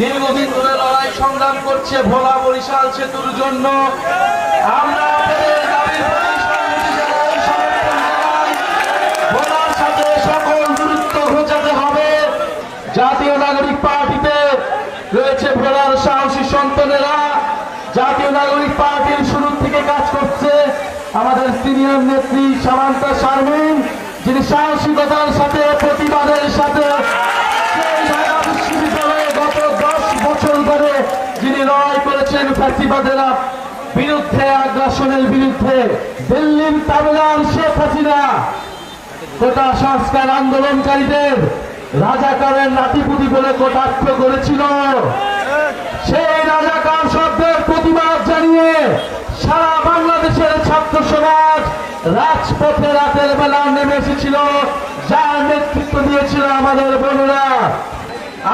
দীর্ঘদিন ধরে লড়াই সংগ্রাম করছে ভোলা বরিশাল সেতুর জন্য। আমরা জাতীয় নাগরিক পার্টিতে রয়েছে ভোলার সাহসী সন্তানেরা। জাতীয় নাগরিক পার্টির শুরু থেকে কাজ করছে আমাদের সিনিয়র নেত্রী সামান্তা শারমিন, যিনি সাহসিকতার সাথে, প্রতিবাদের সাথে করেছেন ফ্যাসিবাদেরা বিরুদ্ধে, আগ্রাসনের বিরুদ্ধে, দিল্লির তামিলান শেখ হাসিনা। কোটা সংস্কার আন্দোলনকারীদের রাজাকারের নাতিপুতি বলে কটাক্ষ করেছিল। সেই রাজাকার শব্দের প্রতিবাদ জানিয়ে সারা বাংলাদেশের ছাত্র সমাজ রাজপথে রাতের বেলা নেমে এসেছিল। যার নেতৃত্ব দিয়েছিল আমাদের বোনেরা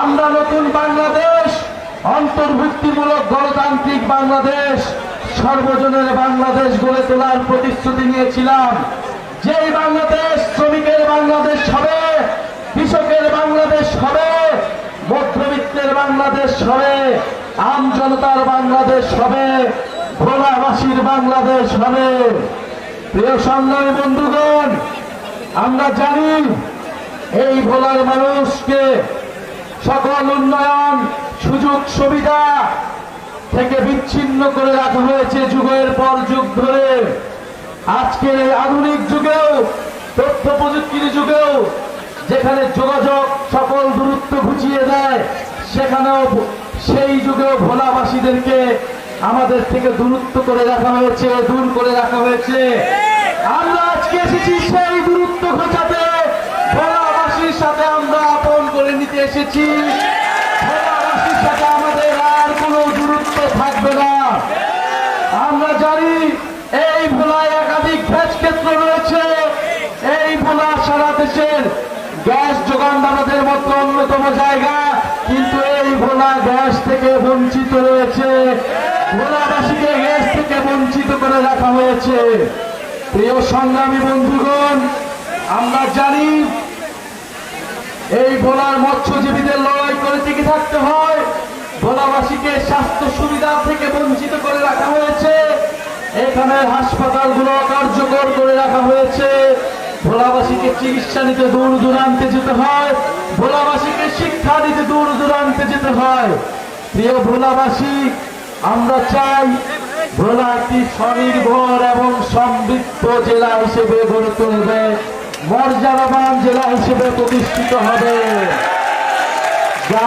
আমরা নতুন বাংলাদেশ অন্তর্ভুক্তিমূলক গণতান্ত্রিক বাংলাদেশ, সর্বজনের বাংলাদেশ গড়ে তোলার প্রতিশ্রুতি নিয়েছিলাম। যেই বাংলাদেশ শ্রমিকের বাংলাদেশ হবে, কৃষকের বাংলাদেশ হবে, মধ্যবিত্তের বাংলাদেশ হবে, আম জনতার বাংলাদেশ হবে, ভোলাবাসীর বাংলাদেশ হবে। প্রিয় সংগ্রামী বন্ধুগণ, আমরা জানি এই ভোলার মানুষকে সকল উন্নয়ন সুযোগ সুবিধা থেকে বিচ্ছিন্ন করে রাখা হয়েছে যুগের পর যুগ ধরে। আজকের এই আধুনিক যুগেও, তথ্য প্রযুক্তির যুগেও, যেখানে যোগাযোগ সকল দূরত্ব ঘুচিয়ে দেয়, সেখানেও সেই যুগেও ভোলাবাসীদেরকে আমাদের থেকে দূরত্ব করে রাখা হয়েছে, দূর করে রাখা হয়েছে। আমরা আজকে এসেছি সেই দূরত্ব ঘোচাতে, ভোলাবাসীর সাথে আমরা আপন করে নিতে এসেছি। গ্যাস যোগানদাতাদের মধ্যে অন্যতম জায়গা, কিন্তু এই ভোলা গ্যাস থেকে বঞ্চিত রয়েছে। ভোলাবাসীকে গ্যাস থেকে বঞ্চিত করে রাখা হয়েছে। প্রিয় সংগ্রামী বন্ধুগণ, আমরা জানি এই ভোলার মৎস্যজীবীদের লড়াই করে টিকে থাকতে হয়। ভোলাবাসীকে স্বাস্থ্য সুবিধা থেকে বঞ্চিত করে রাখা হয়েছে। এখানে হাসপাতালগুলো কার্যকর করে রাখা হয়েছে। ভোলাবাসীকে চিকিৎসা নিতে দূর দূরান্তে যেতে হয়। ভোলাবাসীকে শিক্ষা নিতে দূর দূরান্তে যেতে হয়। প্রিয় ভোলাবাসী, আমরা চাই ভোলা একটি স্বনির্ভর এবং সমৃদ্ধ জেলা হিসেবে গড়ে তুলবে। মর্যাদাবান জেলা হিসেবে প্রতিষ্ঠিত হবে।